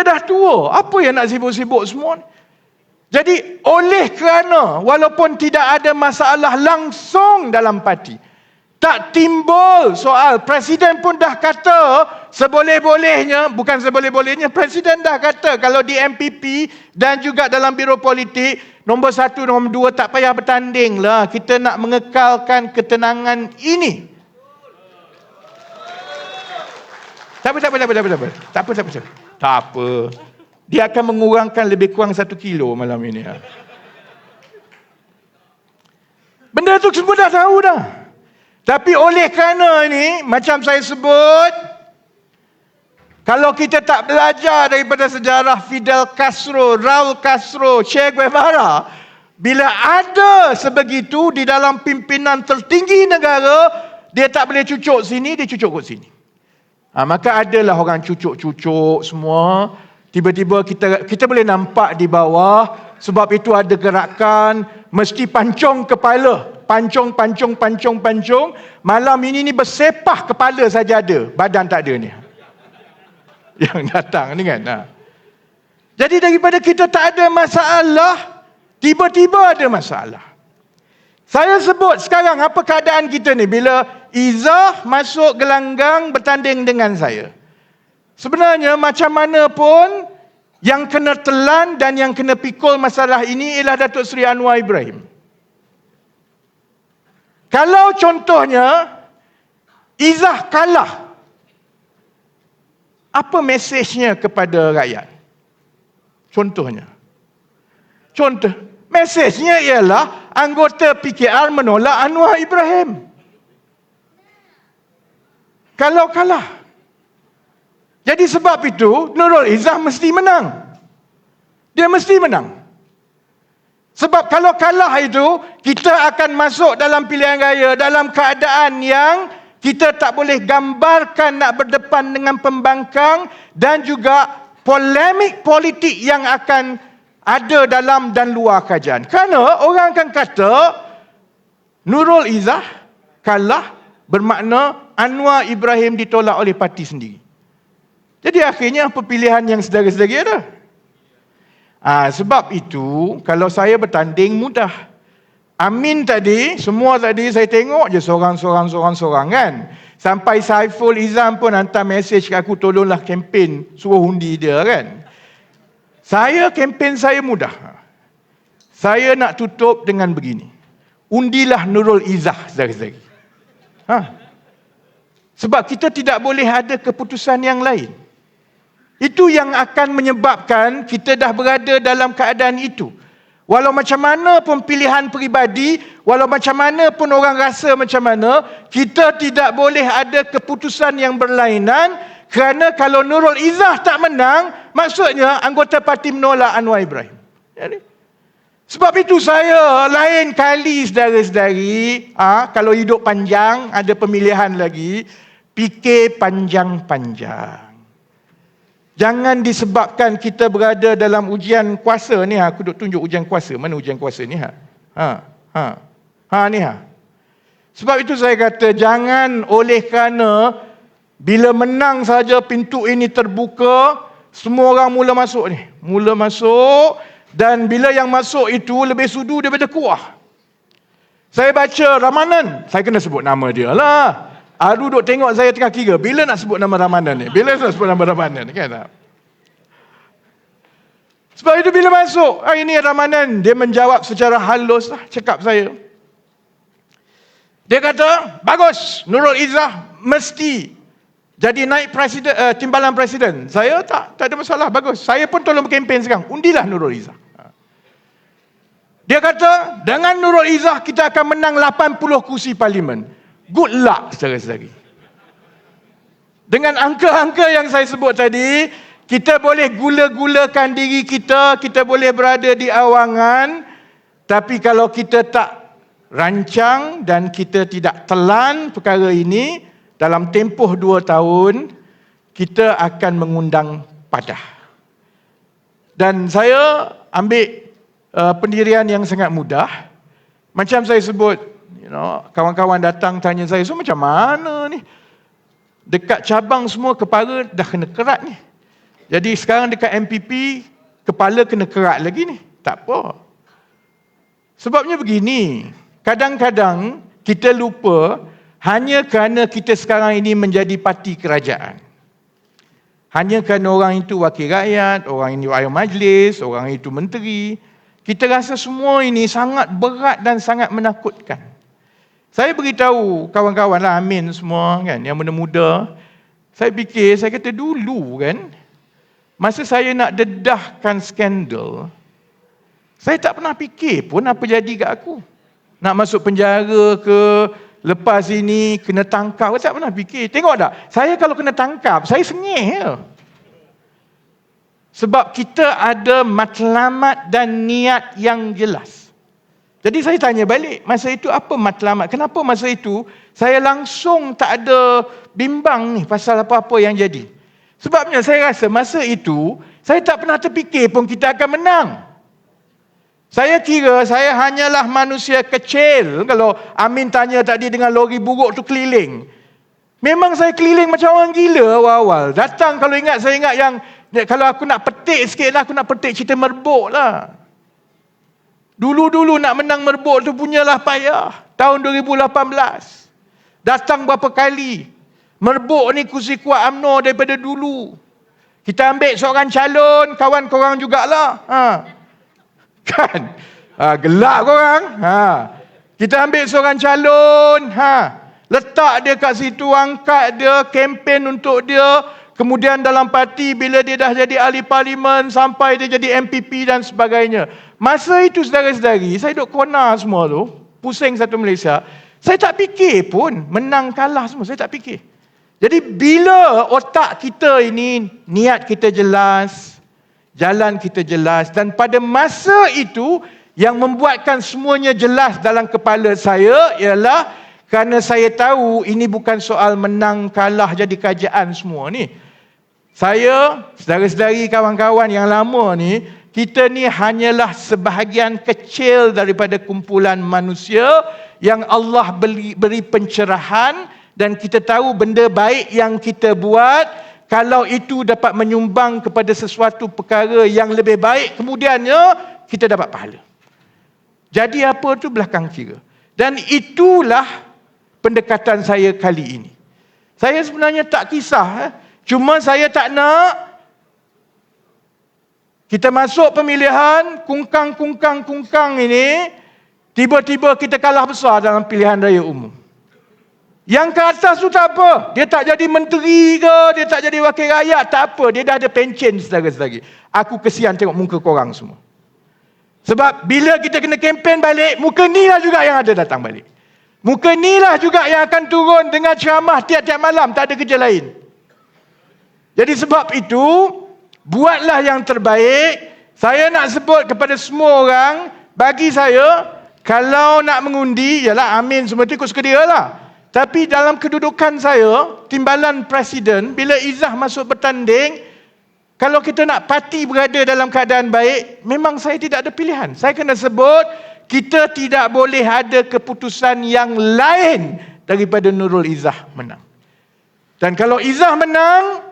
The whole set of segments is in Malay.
Kita dah tua. Apa yang nak sibuk-sibuk semua ni? Jadi oleh kerana walaupun tidak ada masalah langsung dalam parti. Tak timbul soal. Presiden pun dah kata seboleh-bolehnya. Bukan seboleh-bolehnya. Presiden dah kata kalau di MPP dan juga dalam biro politik. Nombor satu, nombor dua tak payah bertanding lah. Kita nak mengekalkan ketenangan ini. Tak apa, tak apa, tak apa, tak apa. Tak apa, tak apa. Tak apa. Tak apa. Dia akan mengurangkan lebih kurang satu kilo malam ini. Ha. Benda tu semua dah tahu dah. Tapi oleh kerana ini, macam saya sebut, kalau kita tak belajar daripada sejarah Fidel Castro, Raul Castro, Che Guevara, bila ada sebegitu di dalam pimpinan tertinggi negara, dia tak boleh cucuk sini, dia cucuk ke sini. Ha, maka adalah orang cucuk-cucuk semua, Tiba-tiba kita kita boleh nampak di bawah sebab itu ada gerakan mesti pancung kepala. Pancung, pancung, pancung, pancung. Malam ini ni bersepah kepala saja ada. Badan tak ada ni. Yang datang ni kan. Ha. Jadi daripada kita tak ada masalah, tiba-tiba ada masalah. Saya sebut sekarang apa keadaan kita ni bila Izzah masuk gelanggang bertanding dengan saya. Sebenarnya macam mana pun yang kena telan dan yang kena pikul masalah ini ialah Datuk Seri Anwar Ibrahim. Kalau contohnya Izzah kalah. Apa mesejnya kepada rakyat? Contohnya. Contoh, mesejnya ialah anggota PKR menolak Anwar Ibrahim. Kalau kalah. Jadi sebab itu Nurul Izzah mesti menang. Dia mesti menang. Sebab kalau kalah itu kita akan masuk dalam pilihan raya dalam keadaan yang kita tak boleh gambarkan nak berdepan dengan pembangkang dan juga polemik politik yang akan ada dalam dan luar kajian. Kerana orang akan kata Nurul Izzah kalah bermakna Anwar Ibrahim ditolak oleh parti sendiri. Jadi akhirnya pilihan yang sedara-sedara ada? Ha, sebab itu, kalau saya bertanding mudah. Amin tadi, semua tadi saya tengok je seorang-seorang, seorang-seorang kan. Sampai Saiful Izam pun hantar mesej ke aku, tolonglah kempen, suruh undi dia kan. Saya, kempen saya mudah. Saya nak tutup dengan begini. Undilah Nurul Izzah sedari-sedari. Ha? Sebab kita tidak boleh ada keputusan yang lain. Itu yang akan menyebabkan kita dah berada dalam keadaan itu. Walau macam mana pun pilihan peribadi, walau macam mana pun orang rasa macam mana, kita tidak boleh ada keputusan yang berlainan kerana kalau Nurul Izzah tak menang, maksudnya anggota parti menolak Anwar Ibrahim. Jadi, sebab itu saya lain kali sedari-sedari, ah, kalau hidup panjang, ada pemilihan lagi, fikir panjang-panjang. Jangan disebabkan kita berada dalam ujian kuasa ni ha. Aku duk tunjuk ujian kuasa. Mana ujian kuasa ni ha? Ha. Ha. Ha ni ha. Sebab itu saya kata jangan oleh kerana bila menang saja pintu ini terbuka, semua orang mula masuk ni. Mula masuk dan bila yang masuk itu lebih sudu daripada kuah. Saya baca Ramanan, saya kena sebut nama dia lah. Aru duk tengok saya tengah kira. Bila nak sebut nama Ramadan ni? Bila nak sebut nama Ramadan ni? Kan? Sebab itu bila masuk hari ini Ramadan, dia menjawab secara halus lah cakap saya. Dia kata, bagus Nurul Izzah mesti jadi naik presiden, uh, timbalan presiden. Saya tak, tak ada masalah, bagus. Saya pun tolong berkempen sekarang. Undilah Nurul Izzah. Dia kata, dengan Nurul Izzah kita akan menang 80 kursi parlimen. Good luck saudara-saudari. Dengan angka-angka yang saya sebut tadi, kita boleh gula-gulakan diri kita, kita boleh berada di awangan, tapi kalau kita tak rancang dan kita tidak telan perkara ini, dalam tempoh dua tahun, kita akan mengundang padah. Dan saya ambil uh, pendirian yang sangat mudah. Macam saya sebut, You know, kawan-kawan datang tanya saya, so macam mana ni? Dekat cabang semua kepala dah kena kerat ni. Jadi sekarang dekat MPP, kepala kena kerat lagi ni. Tak apa. Sebabnya begini, kadang-kadang kita lupa hanya kerana kita sekarang ini menjadi parti kerajaan. Hanya kerana orang itu wakil rakyat, orang ini ayam majlis, orang itu menteri. Kita rasa semua ini sangat berat dan sangat menakutkan. Saya beritahu kawan-kawan lah, Amin semua kan, yang muda-muda. Saya fikir, saya kata dulu kan, masa saya nak dedahkan skandal, saya tak pernah fikir pun apa jadi kat aku. Nak masuk penjara ke, lepas ini kena tangkap, tak pernah fikir. Tengok tak, saya kalau kena tangkap, saya sengih ya. Sebab kita ada matlamat dan niat yang jelas. Jadi saya tanya balik, masa itu apa matlamat? Kenapa masa itu saya langsung tak ada bimbang ni pasal apa-apa yang jadi? Sebabnya saya rasa masa itu saya tak pernah terfikir pun kita akan menang. Saya kira saya hanyalah manusia kecil. Kalau Amin tanya tadi dengan lori buruk tu keliling. Memang saya keliling macam orang gila awal-awal. Datang kalau ingat, saya ingat yang kalau aku nak petik sikit lah, aku nak petik cerita merbuk lah. Dulu-dulu nak menang merbuk tu punyalah payah. Tahun 2018. Datang berapa kali. Merbuk ni kursi kuat UMNO daripada dulu. Kita ambil seorang calon, kawan korang jugalah. Ha. Kan? Ha, gelak korang. Ha. Kita ambil seorang calon. Ha. Letak dia kat situ, angkat dia, kempen untuk dia. Kemudian dalam parti bila dia dah jadi ahli parlimen sampai dia jadi MPP dan sebagainya. Masa itu saudara-saudari, saya duduk kona semua tu, pusing satu Malaysia. Saya tak fikir pun menang kalah semua, saya tak fikir. Jadi bila otak kita ini niat kita jelas, jalan kita jelas dan pada masa itu yang membuatkan semuanya jelas dalam kepala saya ialah kerana saya tahu ini bukan soal menang kalah jadi kerajaan semua ni. Saya, saudara-saudari kawan-kawan yang lama ni, kita ni hanyalah sebahagian kecil daripada kumpulan manusia yang Allah beri, beri pencerahan dan kita tahu benda baik yang kita buat kalau itu dapat menyumbang kepada sesuatu perkara yang lebih baik kemudiannya kita dapat pahala. Jadi apa tu belakang kira. Dan itulah pendekatan saya kali ini. Saya sebenarnya tak kisah eh, Cuma saya tak nak kita masuk pemilihan kungkang-kungkang-kungkang ini tiba-tiba kita kalah besar dalam pilihan raya umum. Yang ke atas tu tak apa. Dia tak jadi menteri ke, dia tak jadi wakil rakyat, tak apa. Dia dah ada pencen sedara-sedari. Aku kesian tengok muka korang semua. Sebab bila kita kena kempen balik, muka ni lah juga yang ada datang balik. Muka ni lah juga yang akan turun dengan ceramah tiap-tiap malam, tak ada kerja lain. Jadi sebab itu, buatlah yang terbaik. Saya nak sebut kepada semua orang, bagi saya, kalau nak mengundi, ialah amin semua itu ikut sekedia lah. Tapi dalam kedudukan saya, timbalan presiden, bila Izzah masuk bertanding, kalau kita nak parti berada dalam keadaan baik, memang saya tidak ada pilihan. Saya kena sebut, kita tidak boleh ada keputusan yang lain daripada Nurul Izzah menang. Dan kalau Izzah menang,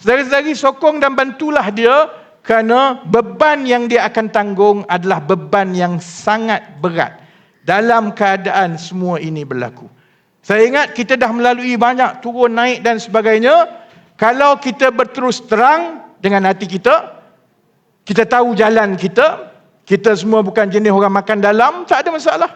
Saudara-saudari sokong dan bantulah dia kerana beban yang dia akan tanggung adalah beban yang sangat berat dalam keadaan semua ini berlaku. Saya ingat kita dah melalui banyak turun naik dan sebagainya. Kalau kita berterus terang dengan hati kita, kita tahu jalan kita, kita semua bukan jenis orang makan dalam, tak ada masalah.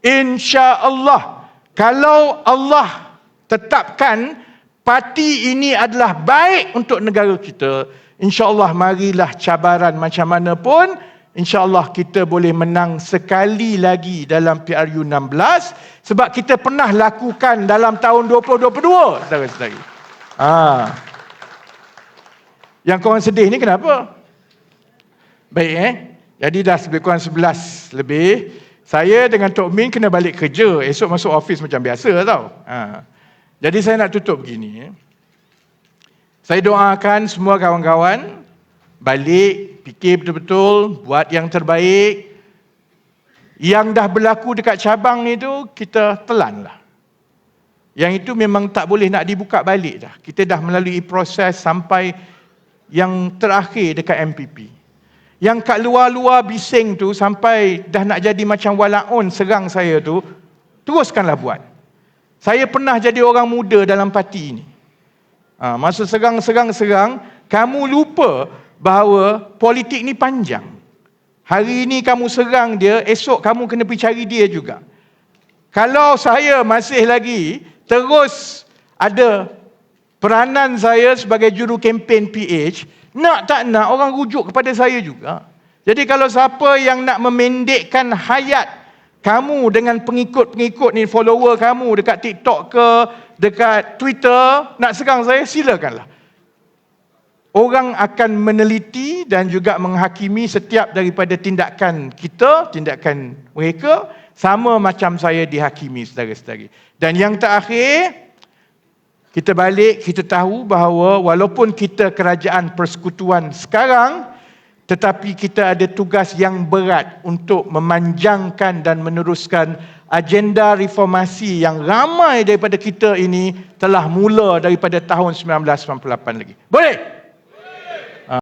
Insya Allah, kalau Allah tetapkan parti ini adalah baik untuk negara kita. InsyaAllah marilah cabaran macam mana pun. InsyaAllah kita boleh menang sekali lagi dalam PRU 16. Sebab kita pernah lakukan dalam tahun 2022. Saudara-saudari. Ha. Yang korang sedih ni kenapa? Baik eh. Jadi dah lebih kurang 11 lebih. Saya dengan Tok Min kena balik kerja. Esok masuk office macam biasa tau. Ha. Jadi saya nak tutup begini. Eh. Saya doakan semua kawan-kawan balik, fikir betul-betul, buat yang terbaik. Yang dah berlaku dekat cabang itu, kita telanlah. Yang itu memang tak boleh nak dibuka balik dah. Kita dah melalui proses sampai yang terakhir dekat MPP. Yang kat luar-luar bising tu sampai dah nak jadi macam walaun serang saya tu, teruskanlah buat. Saya pernah jadi orang muda dalam parti ini. Ha, masa serang-serang-serang, kamu lupa bahawa politik ni panjang. Hari ini kamu serang dia, esok kamu kena pergi cari dia juga. Kalau saya masih lagi terus ada peranan saya sebagai juru kempen PH, nak tak nak orang rujuk kepada saya juga. Jadi kalau siapa yang nak memendekkan hayat kamu dengan pengikut-pengikut ni follower kamu dekat TikTok ke dekat Twitter nak serang saya silakanlah orang akan meneliti dan juga menghakimi setiap daripada tindakan kita tindakan mereka sama macam saya dihakimi saudara-saudari dan yang terakhir kita balik kita tahu bahawa walaupun kita kerajaan persekutuan sekarang tetapi kita ada tugas yang berat untuk memanjangkan dan meneruskan agenda reformasi yang ramai daripada kita ini telah mula daripada tahun 1998 lagi. Boleh?